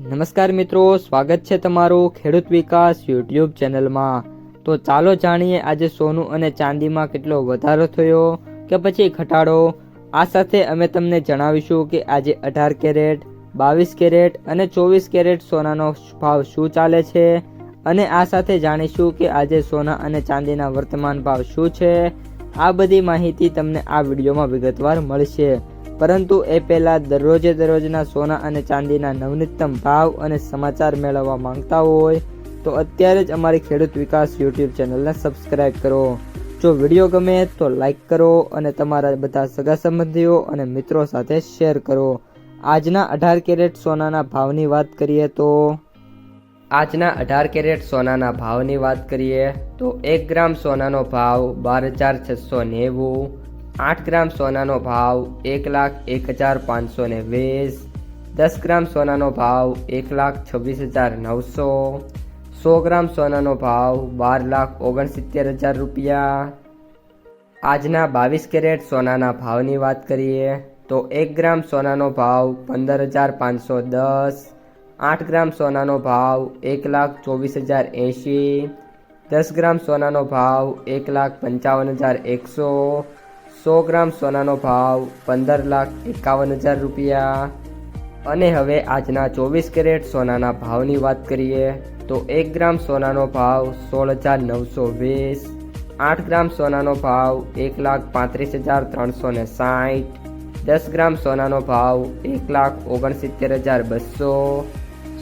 નમસ્કાર મિત્રો, સ્વાગત છે તમારું ખેડૂત વિકાસ યુટ્યુબ ચેનલમાં. તો ચાલો જાણીએ આજે સોનું અને ચાંદીમાં કેટલો વધારો થયો કે પછી ઘટાડો? આ સાથે અમે તમને જણાવીશું કે આજે અઢાર કેરેટ, બાવીસ કેરેટ અને ચોવીસ કેરેટ સોનાનો ભાવ શું ચાલે છે અને આ સાથે જાણીશું કે આજે સોના અને ચાંદીના વર્તમાન ભાવ શું છે. આ બધી માહિતી તમને આ વિડીયોમાં વિગતવાર મળશે. પરંતુ એ પહેલાં દરરોજે દરરોજના સોના અને ચાંદીના નવનીતમ ભાવ અને સમાચાર મેળવવા માંગતા હોય તો અત્યારે જ અમારી ખેડૂત વિકાસ યુટ્યુબ ચેનલને સબસ્ક્રાઇબ કરો. જો વીડિયો ગમે તો લાઈક કરો અને તમારા બધા સગા સંબંધીઓ અને મિત્રો સાથે શેર કરો. આજના અઢાર કેરેટ સોનાના ભાવની વાત કરીએ તો આજના અઢાર કેરેટ સોનાના ભાવની વાત કરીએ તો એક ગ્રામ સોનાનો ભાવ બાર હજાર છસો નેવું આઠ ગ્રામ સોનાનો ભાવ એક લાખ એક હજાર પાંચસો ને વીસ. દસ ગ્રામ સોનાનો ભાવ એક લાખ છવ્વીસ હજાર નવસો. સો ગ્રામ સોનાનો ભાવ બાર લાખ ઓગણસિત્તેર હજાર રૂપિયા. આજના બાવીસ કેરેટ સોનાના ભાવની વાત કરીએ તો એક ગ્રામ સોનાનો ભાવ પંદર હજાર પાંચસો દસ. આઠ ગ્રામ સોનાનો ભાવ એક લાખ ચોવીસ હજાર એંશી. દસ ગ્રામ સોનાનો ભાવ એક લાખ પંચાવન હજાર એકસો. સો ગ્રામ સોનાનો ભાવ પંદર લાખ એકાવન હજાર રૂપિયા. અને હવે આજના ચોવીસ કેરેટ સોનાના ભાવની વાત કરીએ, તો એક ગ્રામ સોનાનો ભાવ સોળ હજાર નવસો વીસ, આઠ ગ્રામ સોનાનો ભાવ એક લાખ પાંત્રીસ હજાર ત્રણસો ને સાઠ, દસ ગ્રામ સોનાનો ભાવ એક લાખ ઓગણસિત્તેર હજાર બસો,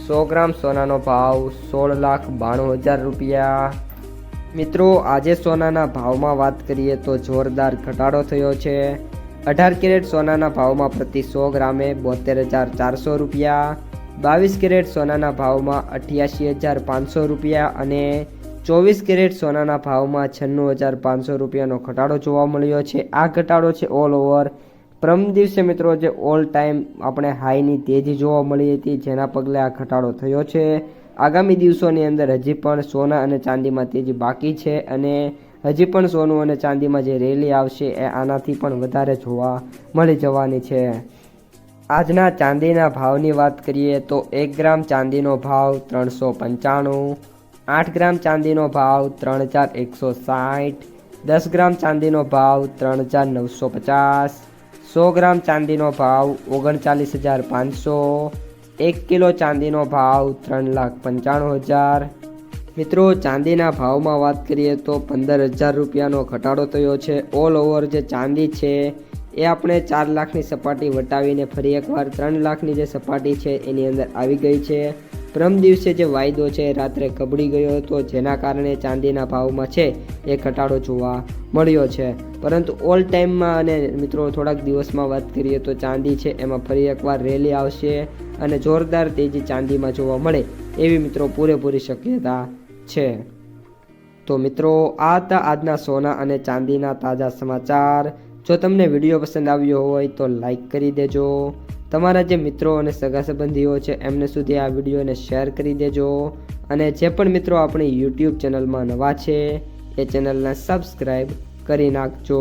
સો ગ્રામ સોનાનો ભાવ સોળ લાખ બાણું હજાર રૂપિયા. મિત્રો, આજે સોનાના ભાવમાં વાત કરીએ તો જોરદાર ઘટાડો થયો છે. અઢાર કેરેટ સોનાના ભાવમાં પ્રતિ સો ગ્રામે બોતેર હજાર ચારસો રૂપિયા. બાવીસ કેરેટ સોનાના ભાવમાં અઠ્યાસી હજાર પાંચસો રૂપિયા અને ચોવીસ કેરેટ સોનાના ભાવમાં છન્નું હજાર પાંચસો રૂપિયાનો ઘટાડો જોવા મળ્યો છે. આ ઘટાડો છે ઓલ ઓવર પ્રમ દિવસે મિત્રો, જે ઓલ ટાઈમ આપણે હાઈની તેજી જોવા મળી હતી, જેના પગલે આ ઘટાડો થયો છે. આગામી દિવસોની અંદર હજી પણ સોના અને ચાંદીમાં તેજી બાકી છે અને હજી પણ સોનું અને ચાંદીમાં જે રેલી આવશે એ આનાથી પણ વધારે જોવા મળી જવાની છે. આજના ચાંદીના ભાવની વાત કરીએ તો એક ગ્રામ ચાંદીનો ભાવ ત્રણસો પંચાણું, આઠ ગ્રામ ચાંદીનો ભાવ ત્રણ હજાર એકસો સાઠ, દસ ગ્રામ ચાંદીનો ભાવ ત્રણ હજાર નવસો પચાસ, સો ગ્રામ ચાંદીનો ભાવ ઓગણચાલીસ હજાર પાંચસો એક કિલો ચાંદીનો ભાવ ત્રણ લાખ પંચાણું હજાર. મિત્રો, ચાંદીના ભાવમાં વાત કરીએ તો પંદર હજાર રૂપિયાનો ઘટાડો થયો છે. ઓલ ઓવર જે ચાંદી છે, એ આપણે ચાર લાખની સપાટી વટાવીને ફરી એકવાર ત્રણ લાખની જે સપાટી છે, એની અંદર આવી ગઈ છે. પ્રમ દિવસે જે વાયદો છે રાત્રે કબડી ગયો હતો, જેના કારણે ચાંદીના ભાવમાં છે, એ ઘટાડો જોવા મળ્યો છે. પરંતુ ઓલ ટાઈમમાં અને મિત્રો, થોડાક દિવસમાં વાત કરીએ તો ચાંદી છે, એમાં ફરી એકવાર રેલી આવશે. અને જોરદાર તેજી ચાંદીમાં જોવા મળે એવી મિત્રો પૂરેપૂરી શક્યતા છે. તો મિત્રો, આ હતા આજના સોના અને ચાંદીના તાજા સમાચાર. જો તમને વીડિયો પસંદ આવ્યો હોય તો લાઈક કરી દેજો. તમારા જે મિત્રો અને સગા સંબંધીઓ છે, એમને સુધી આ વિડીયોને શેર કરી દેજો. અને જે પણ મિત્રો આપણી યુટ્યુબ ચેનલમાં નવા છે, એ ચેનલને સબસ્ક્રાઈબ કરી નાખજો.